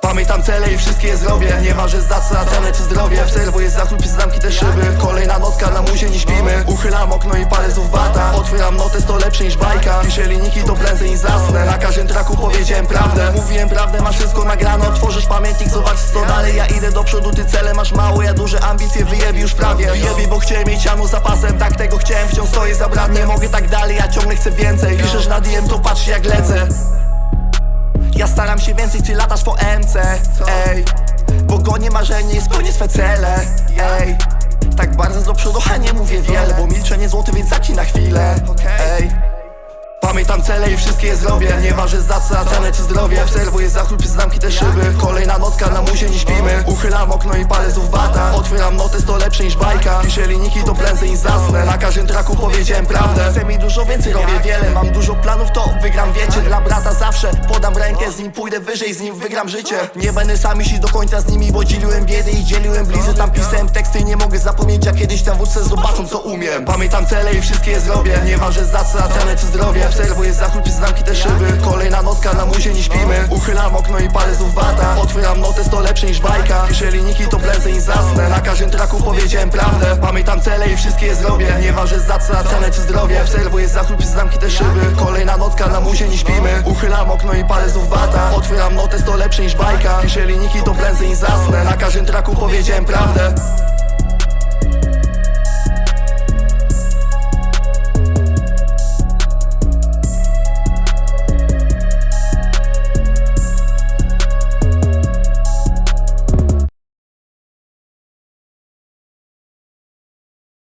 Pamiętam cele i wszystkie zrobię Nieważne za co, cenę czy zdrowie. Obserwuję zachód, zamki te szyby. Kolejna notka na muzie nie śpimy. Uchylam okno i palę znów bata Otwieram notes, to lepsze niż bajka. Piszę linijki, to prędzej niż zasnę. Na każdym traku powiedziałem prawdę. Mówiłem prawdę, masz wszystko nagrane. Otworzysz pamiętnik, zobaczysz co dalej. Ja idę do przodu, ty cele masz mało Ja duże ambicje, wyjebi już prawie. Wyjebi, bo chciałem mieć janu z zapasem Tak tego chciałem, wciąż stoję za brat Nie mogę tak dalej, ja ciągle chcę więcej. Piszesz na DM, to patrz jak lecę ja staram się więcej, ty latasz po MC Ej, bo gonie marzenie jest koniec swe cele Ej, tak bardzo do przodu, a nie mówię wiele. Bo milczenie złoty, więc zacznij na chwilę Ej. Pamiętam cele i wszystkie je zrobię. Nieważne za co, cenę czy zdrowie. Obserwuję zachód, zamki te szyby Kolejna nocka, na muzie nie śpimy. Uchylam okno i palę znów bata. Otwieram notes, to lepsze niż bajka. Piszę linijki, to prędzej niż zasnę. Na każdym traku powiedziałem prawdę. Chcę mi dużo więcej, robię wiele. Mam dużo planów, to wygram wiecie. Dla brata zawsze podam rękę. Z nim pójdę wyżej, z nim wygram życie. Nie będę sam iść do końca z nimi Bo dzieliłem biedy i dzieliłem blizy Tam pisałem teksty i nie mogę zapomnieć Jak kiedyś tam wódce zobaczą co umiem. Pamiętam cele i wszystkie je zrobię. Nieważne za co, cenę czy zdrowie. Obserwuję zachód, zamki te szyby. Kolejna nocka, na muzie nie śpimy. Uchylam okno i palę znów bata. Otwieram notes, to lepsze niż bajka. Piszę linijki, to prędzej niż zasnę. Na każdym traku powiedziałem prawdę. Pamiętam cele i wszystkie je zrobię. Nieważne za co, cenę czy zdrowie. Obserwuję zachód, zamki te szyby. Kolejna nocka, na muzie nie śpimy Uchylam okno i palę znów bata Otwieram notes, to lepsze niż bajka. Piszę linijki, to prędzej niż zasnę. Na każdym traku powiedziałem prawdę